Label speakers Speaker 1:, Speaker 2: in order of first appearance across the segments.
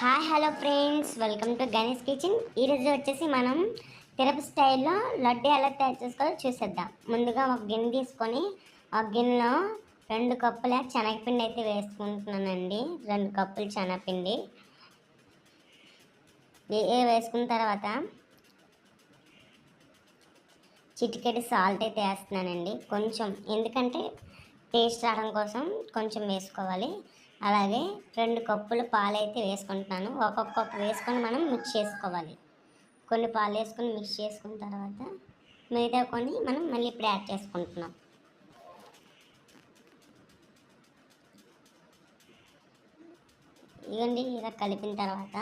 Speaker 1: Hi hello friends welcome to Ganesh kitchen ఈరోజు వచ్చేసి మనం తిరుపతి స్టైల్లో లడ్డు ఎలా తయారు చేసుకోవాలో చూసేద్దాం. ముందుగా ఒక గిన్నె తీసుకొని ఒక గిన్నెలో రెండు కప్పుల శనగపిండి అయితే వేసుకుంటున్నానండి. రెండు కప్పులు శనగపిండి. వేసుకున్న తర్వాత చిటికెడి సాల్ట్ అయితే వేస్తున్నానండి. కొంచెం ఎందుకంటే టేస్ట్ రావడం కోసం కొంచెం వేసుకోవాలి. అలాగే రెండు కప్పులు పాలైతే వేసుకుంటున్నాను. ఒక్కొక్క కప్పు వేసుకొని మనం మిక్స్ చేసుకోవాలి. కొన్ని పాలు వేసుకొని మిక్స్ చేసుకున్న తర్వాత మిగతా కొన్ని మనం మళ్ళీ ఇప్పుడు యాడ్ చేసుకుంటున్నాం. ఇవ్వండి ఇలా కలిపిన తర్వాత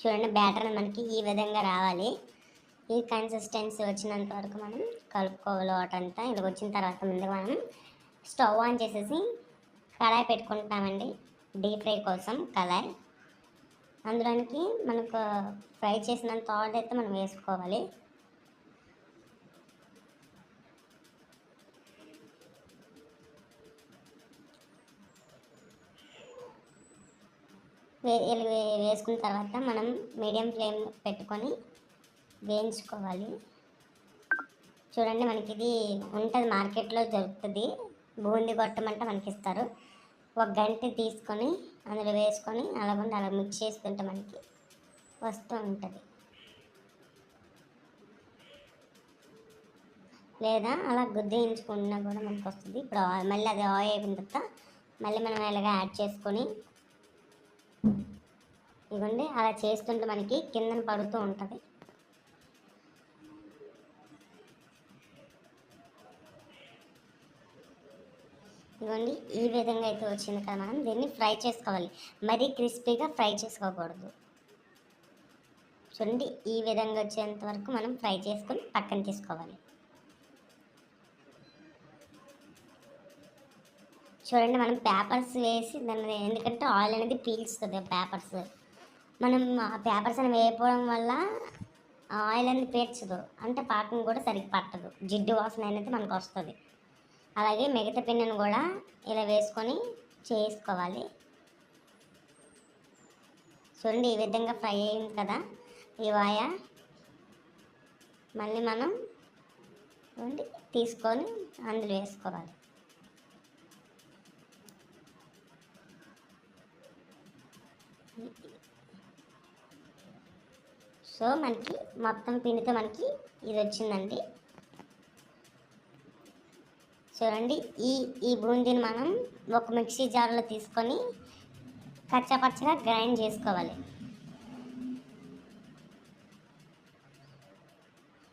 Speaker 1: చూడండి బ్యాటర్ మనకి ఈ విధంగా రావాలి. ఈ కన్సిస్టెన్సీ వచ్చినంత వరకు మనం కలుపుకోవాలి వాటంతా ఇది వచ్చిన తర్వాత ముందుగా మనం స్టవ్ ఆన్ చేసేసి కడాయి పెట్టుకుంటామండి డీప్ ఫ్రై కోసం కళాయి అందులోనికి మనకు ఫ్రై చేసినంత ఆయిల్ అయితే మనం వేసుకోవాలి. వే ఇలా వే- వేసుకున్న తర్వాత మనం మీడియం ఫ్లేమ్ పెట్టుకొని వేయించుకోవాలి. చూడండి మనకి ఇది ఉంటుంది మార్కెట్లో దొరుకుతుంది బూంది కొట్టమంటే మనకి ఇస్తారు ఒక గంట తీసుకొని అందులో వేసుకొని అలాగ అలా మిక్స్ చేసుకుంటే మనకి వస్తూ ఉంటుంది. లేదా అలా గుద్దేయించుకున్నా కూడా మనకు వస్తుంది ఇప్పుడు ఆ- మళ్ళీ అది ఆయిల్ అయిపోయిన తర్వాత మళ్ళీ మనం ఇలాగ యాడ్ చేసుకొని ఇవ్వండి. అలా చేస్తుంటే మనకి కిందన పడుతూ ఉంటుంది. ఇదిగోండి ఈ విధంగా అయితే వచ్చింది కదా మనం. దీన్ని ఫ్రై చేసుకోవాలి. మరీ క్రిస్పీగా ఫ్రై చేసుకోకూడదు. చూడండి ఈ విధంగా వచ్చేంత వరకు మనం ఫ్రై చేసుకొని పక్కన తీసుకోవాలి. చూడండి మనం పేపర్స్ వేసి దాన్ని ఎందుకంటే ఆయిల్ అనేది పీల్చుతుంది పేపర్స్. మనం ఆ పేపర్స్ అని వేయకపోవడం వల్ల ఆయిల్ అనేది పీల్చదు. అంటే పాకం కూడా సరిగ్గా పట్టదు. జిడ్డు వాసన అనేది మనకు వస్తుంది. అలాగే మిగతా పిండిని కూడా ఇలా వేసుకొని చేసుకోవాలి. చూడండి ఈ విధంగా ఫ్రై అయింది కదా ఈ వాయ. మళ్ళీ మనం చూడండి తీసుకొని అందులో వేసుకోవాలి. సో మనకి మొత్తం పిండితో మనకి ఇది వచ్చిందండి. చూడండి. ఈ ఈ బూందీని మనం ఒక మిక్సీ జార్లో తీసుకొని కచ్చపచ్చగా గ్రైండ్ చేసుకోవాలి.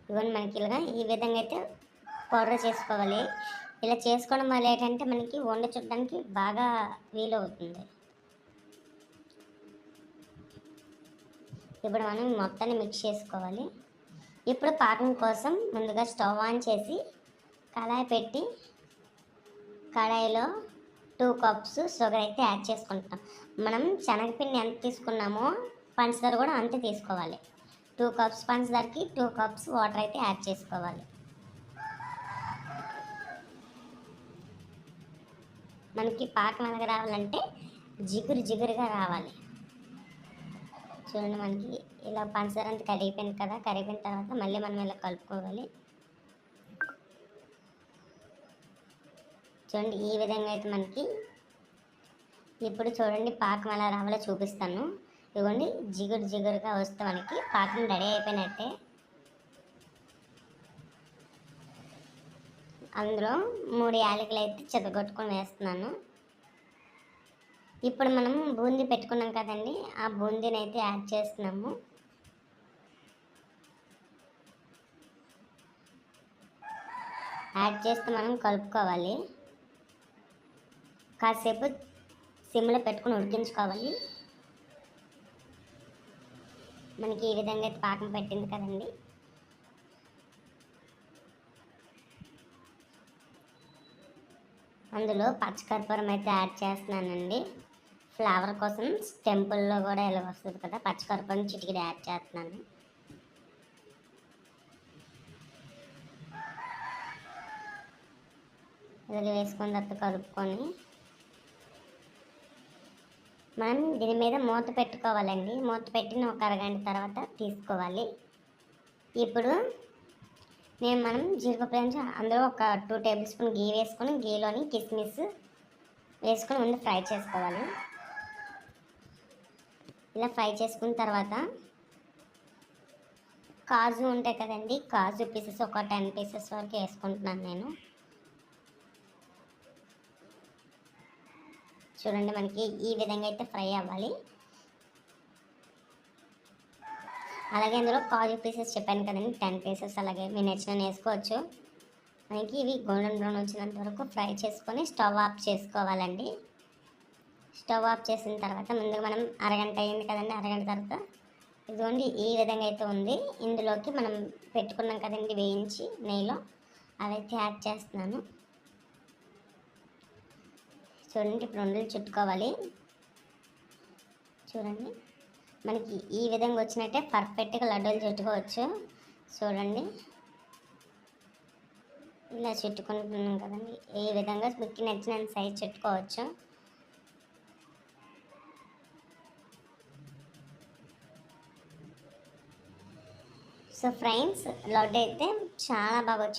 Speaker 1: ఇవన్నీ మనకి ఇలాగా ఈ విధంగా అయితే పౌడర్ చేసుకోవాలి. ఇలా చేసుకోవడం వల్ల ఏంటంటే మనకి వండ చూడడానికి బాగా వీలవుతుంది. ఇప్పుడు మనం మొత్తాన్ని మిక్స్ చేసుకోవాలి. ఇప్పుడు పాకం కోసం ముందుగా స్టవ్ ఆన్ చేసి కళాయి పెట్టి కడాయిలో టూ కప్స్ షుగర్ అయితే యాడ్ చేసుకుంటాం మనం శనగపిండి ఎంత తీసుకున్నామో పంచదార కూడా అంతే తీసుకోవాలి. టూ కప్స్ పంచదారకి టూ కప్స్ వాటర్ అయితే యాడ్ చేసుకోవాలి. మనకి పాకం ఎలాగ రావాలంటే జిగురు జిగురుగా రావాలి. చూడండి మనకి ఇలా పంచదార అంతా కరిగిపోయింది కదా కరిగిపోయిన తర్వాత మళ్ళీ మనం ఇలా కలుపుకోవాలి. చూడండి ఈ విధంగా అయితే మనకి ఇప్పుడు చూడండి పాకం ఎలా రావాలో చూపిస్తాను. ఇదిగోండి జిగురు జిగురుగా వస్తే మనకి పాకం రెడీ అయిపోయినట్టే. అందులో మూడు యాలకులు అయితే చెదగొట్టుకొని వేస్తున్నాను. ఇప్పుడు మనం బూందీ పెట్టుకున్నాం కదండి ఆ బూందీని అయితే యాడ్ చేస్తున్నాము. యాడ్ చేస్తే మనం కలుపుకోవాలి. కాసేపు సిమ్లో పెట్టుకుని ఉడికించుకోవాలి. మనకి ఈ విధంగా అయితే పాకం పెట్టింది కదండి. అందులో పచ్చకర్పూరం అయితే యాడ్ చేస్తున్నానండి. ఫ్లేవర్ కోసం టెంపుల్లో కూడా ఇలా వస్తుంది కదా పచ్చకర్పూరం చిటికి యాడ్ చేస్తున్నాను. ఇలా వేసుకున్న తర్వాత కలుపుకొని మనం దీని మీద మూత పెట్టుకోవాలండి. మూత పెట్టిన ఒక అరగంట తర్వాత తీసుకోవాలి. ఇప్పుడు నేను మనం జీడిపప్పు నుంచి అందులో ఒక టూ టేబుల్ స్పూన్ గీ వేసుకొని గీలోని కిస్మిస్ వేసుకొని ముందు ఫ్రై చేసుకోవాలి. ఇలా ఫ్రై చేసుకున్న తర్వాత కాజు ఉంటాయి కదండి కాజు పీసెస్ ఒక టెన్ పీసెస్ వరకు వేసుకుంటున్నాను నేను. చూడండి మనకి ఈ విధంగా అయితే ఫ్రై అవ్వాలి. అలాగే అందులో కాజు పీసెస్ చెప్పాను కదండి టెన్ పీసెస్ అలాగే మీ నచ్చిన వేసుకోవచ్చు మనకి ఇవి గోల్డెన్ బ్రౌన్ వచ్చినంత వరకు ఫ్రై చేసుకొని స్టవ్ ఆఫ్ చేసుకోవాలండి. స్టవ్ ఆఫ్ చేసిన తర్వాత ముందుగా మనం అరగంట అయింది కదండి అరగంట తర్వాత ఇదిగోండి ఈ విధంగా అయితే ఉంది. ఇందులోకి మనం పెట్టుకున్నాం కదండి వేయించి నెయ్యిలో. అవైతే యాడ్ చేస్తున్నాను. చూడండి ఇప్పుడు ఉండలు చుట్టుకోవాలి చూడండి మనకి ఈ విధంగా వచ్చినట్టే పర్ఫెక్ట్గా లడ్డూలు చుట్టుకోవచ్చు. చూడండి ఇలా చుట్టుకుంటున్నాం కదండి. ఈ విధంగా మీకు నచ్చిన సైజ్ చుట్టుకోవచ్చు. సో ఫ్రెండ్స్ లడ్డు అయితే చాలా బాగా వచ్చింది